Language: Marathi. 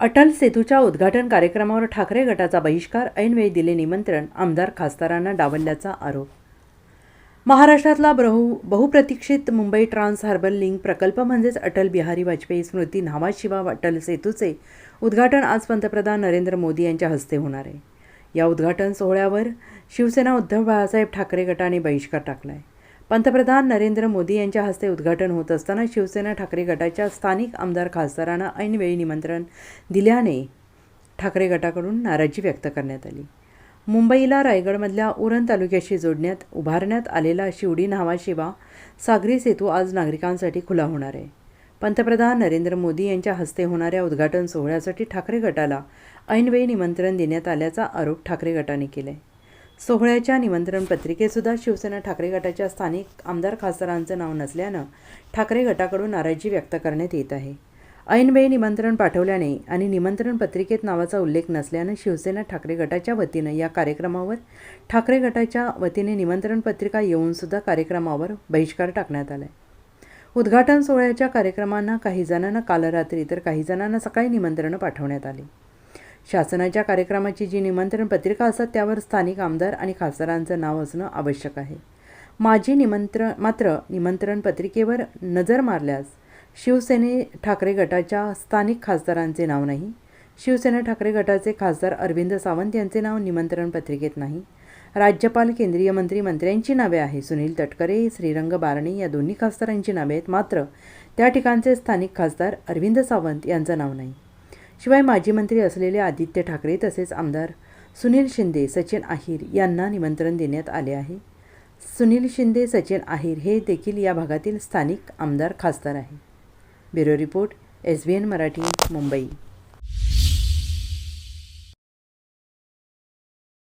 अटल सेतूच्या उद्घाटन कार्यक्रमावर ठाकरे गटाचा बहिष्कार ऐनवेळी दिले निमंत्रण आमदार खासदारांना डावलल्याचा आरोप. महाराष्ट्रातला बहु बहुप्रतीक्षित मुंबई ट्रान्स हार्बर लिंक प्रकल्प म्हणजेच अटल बिहारी वाजपेयी स्मृती नावाशिवा अटल सेतूचे उद्घाटन आज पंतप्रधान नरेंद्र मोदी यांच्या हस्ते होणार आहे. या उद्घाटन सोहळ्यावर शिवसेना उद्धव बाळासाहेब ठाकरे गटाने बहिष्कार टाकला आहे पंतप्रधान नरेंद्र मोदी यांच्या हस्ते उद्घाटन होत असताना शिवसेना ठाकरे गटाच्या स्थानिक आमदार खासदारांना ऐनवेळी निमंत्रण दिल्याने ठाकरे गटाकडून नाराजी व्यक्त करण्यात आली. मुंबईला रायगडमधल्या उरण तालुक्याशी जोडण्यात उभारण्यात आलेला शिवडी नावाशिवा सागरी सेतू आज नागरिकांसाठी खुला होणार आहे. पंतप्रधान नरेंद्र मोदी यांच्या हस्ते होणाऱ्या उद्घाटन सोहळ्यासाठी ठाकरे गटाला ऐनवेळी निमंत्रण देण्यात आल्याचा आरोप ठाकरे गटाने केला आहे सोहळ्याच्या निमंत्रण पत्रिकेतसुद्धा शिवसेना ठाकरे गटाच्या स्थानिक आमदार खासदारांचं नाव नसल्यानं ठाकरे गटाकडून नाराजी व्यक्त करण्यात येत आहे. ऐनवेळी निमंत्रण पाठवल्याने आणि निमंत्रण पत्रिकेत नावाचा उल्लेख नसल्यानं शिवसेना ठाकरे गटाच्या वतीनं या कार्यक्रमावर ठाकरे गटाच्या वतीने निमंत्रण पत्रिका येऊनसुद्धा कार्यक्रमावर बहिष्कार टाकण्यात आला आहे उद्घाटन सोहळ्याच्या कार्यक्रमांना काही जणांना काल रात्री तर काही जणांना सकाळी निमंत्रणं पाठवण्यात आली. शासनाच्या कार्यक्रमाची जी निमंत्रण पत्रिका असतात त्यावर स्थानिक आमदार आणि खासदारांचं नाव असणं आवश्यक आहे. माझी निमंत्रण मात्र निमंत्रण पत्रिकेवर नजर मारल्यास शिवसेने ठाकरे गटाच्या स्थानिक खासदारांचे नाव नाही. शिवसेना ठाकरे गटाचे खासदार अरविंद सावंत यांचे नाव निमंत्रण पत्रिकेत नाही. राज्यपाल केंद्रीय मंत्री मंत्र्यांची नावे आहे सुनील तटकरे श्रीरंग बारणे या दोन्ही खासदारांची नावे आहेत. मात्र त्या ठिकाणचे स्थानिक खासदार अरविंद सावंत यांचं नाव नाही. शिवाय माजी मंत्री असलेले आदित्य ठाकरे तसेच आमदार सुनील शिंदे सचिन आहिर यांना निमंत्रण देण्यात आले आहे. सुनील शिंदे सचिन आहिर हे देखील या भागातील स्थानिक आमदार खासदार आहे bureau report S B N Marathi Mumbai.